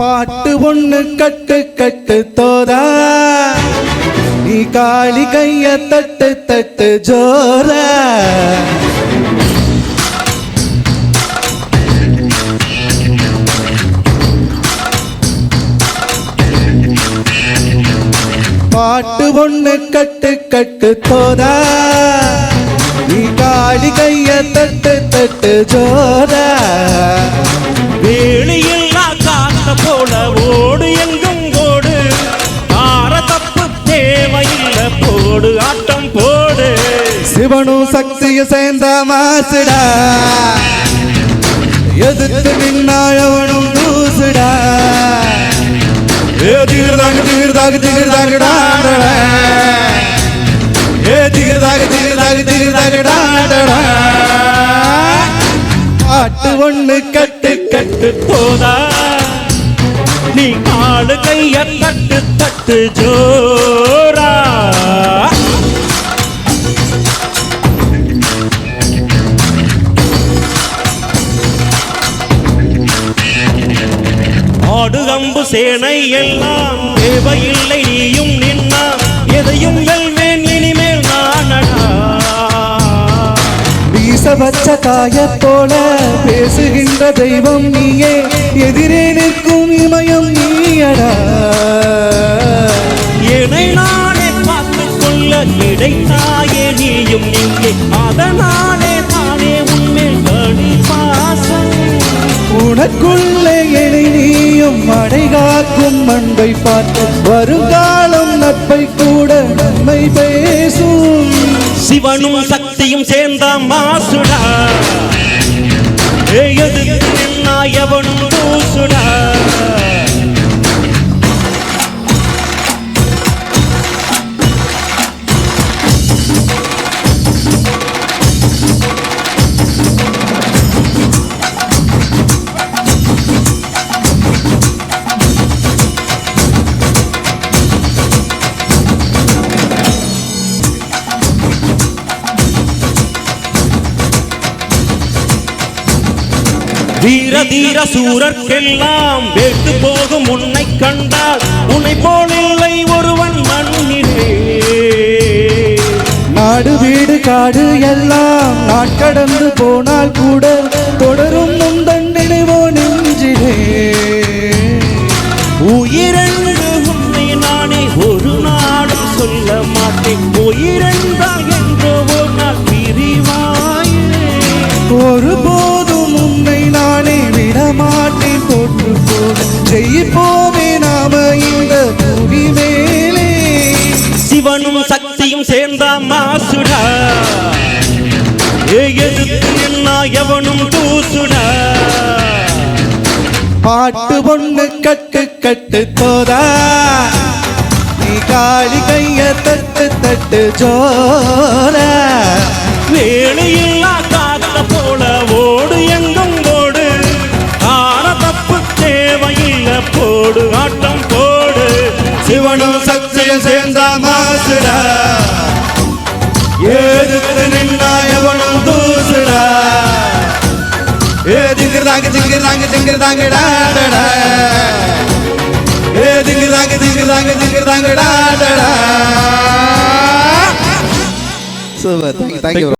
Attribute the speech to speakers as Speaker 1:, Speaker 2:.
Speaker 1: பாட்டு ஒண்ணு கட்டு கட்டு தோதா. நீ காளி கைய தட்டு தட்டு ஜோர. பாட்டு ஒண்ணு கட்டு கட்டு தோதா. நீ காளி கைய தட்டு தட்டு ஜோரா. சிவனும் சக்திய சேர்ந்த மாசுடா. எதிர்த்து நின்னாழவனும் தூசுடா ஏ திகிர்தாங்க திகிர்தாங்க திகிர்தாங்கடா ஏ திகிர்தாங்க திகிர்தாங்க திகிர்தாங்கடா பாட்டு ஒண்ணு கட்டு கட்டு
Speaker 2: போதா. நீ ஆளு கைய தட்டு தட்டு ஜோரா. அம்பு சேனை எல்லாம் தேவையில்லை நீயும் நின்னா. எதையும் வெல்வேன் இனிமேல் நானடா
Speaker 1: வீச வச்ச காயப் போல பேசுகின்ற தெய்வம் நீயே. எதிரே நிற்கும் இமயம் நீயடா.
Speaker 2: என்னை நானே பார்த்துக் கொள்ள கிடைத்தாயே நீயும் இங்கே. அதனாலே
Speaker 1: உனக்குள்ளே என்னை நீயும் மடை காக்கும் அன்பை பார்த்து வருங்காலம் நட்பை கூட நன்மை பேசும்.
Speaker 2: சிவனும் சக்தியும் சேர்ந்த மாசுடா எதுக்கு நின்னா எவனும் தூசுடா. வீர தீர சூரர்க்கெல்லாம் வேட்டு போகும் உன்னை கண்டால் உன்னை போலில்லை ஒருவன் மண்ணிலே.
Speaker 1: நாடு வீடு காடு எல்லாம் நாட்கடந்து போனால் கூட தொடரும் முந்தன் நினைவோ நெஞ்சிலே. உயிர் நாம இந்த புவி மேலே.
Speaker 2: சிவனும் சக்தியும் சேர்ந்த மாசுடா. எதுக்கு என்ன எவனும் தூசுடா
Speaker 1: பாட்டு ஒண்ணு கட்டு கட்டு நீ காளி கைய தட்டு தட்டு ஜோர.
Speaker 2: வேலையில்லா
Speaker 1: திங்கிறதாங்க திங்கிறதாங்க டாடடா ஏ திங்கிறதாங்க திங்கிறதாங்க திங்கிறதாங்க டாடடா super. Thank you thank you